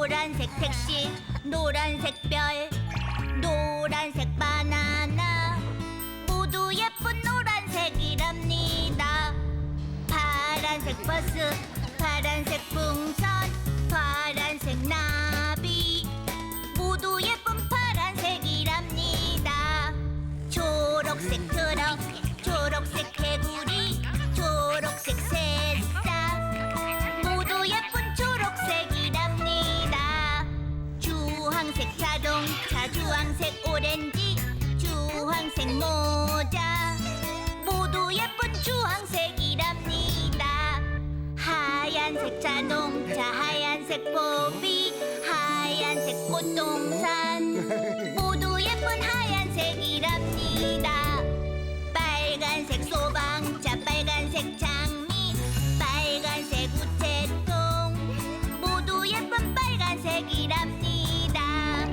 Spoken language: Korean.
노란색 택시 노란색 별 노란색 바나나. 모두 예쁜 노란색이랍니다. 파란색 버스 파란색 풍선 파란색 나비. 모두 예쁜 파란색이랍니다. 초록색 트럭 주황색 오렌지 주황색 모자. 모두 예쁜 주황색이랍니다. 하얀색 자동차 하얀색 포비 하얀색 꽃동산